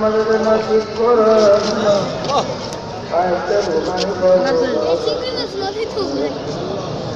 না ধরে না Chicken not it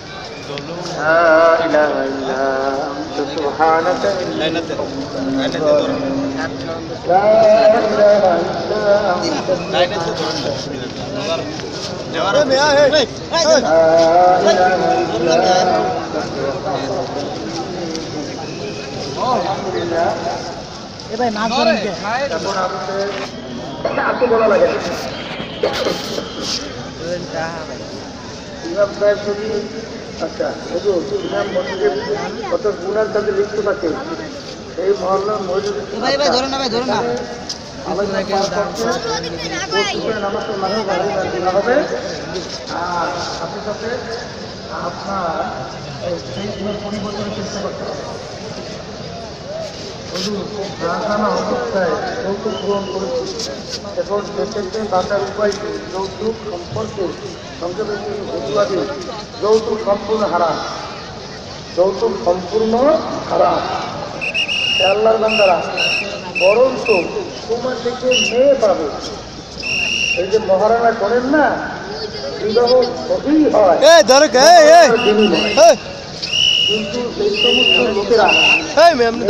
لا إله إلا أنت سبحانك إني لا إله إلا أنت لا إله إلا আলহামদুলিল্লাহ এখন আমাদের এত বলা লাগে না। আচ্ছা হুজুর ইমাম মসজিদে কত গুণার কাছে লিপ্ত থাকে? এই মহল্লার ভাই ভাই ধরো না ভাই ধরো না। আপনার পরিবর্তনের চেষ্টা করতে হবে। হুজুর, না অবস্থায় যৌতুক গ্রহণ করেছি এখন দেশেতে বাঁচার উপায়? যৌতুক সম্পর্কে সংসদের প্রতিবাদী যৌতুক সম্পূর্ণ হারাম যৌতুক সম্পূর্ণ হারাম আল্লাহর বান্দারা। বরঞ্চ তোমার থেকে মেয়ে পাবে। এই যে মহারানা করেন না বিবাহ হয়। কিন্তু এই সমস্ত লোকেরা ম্যাম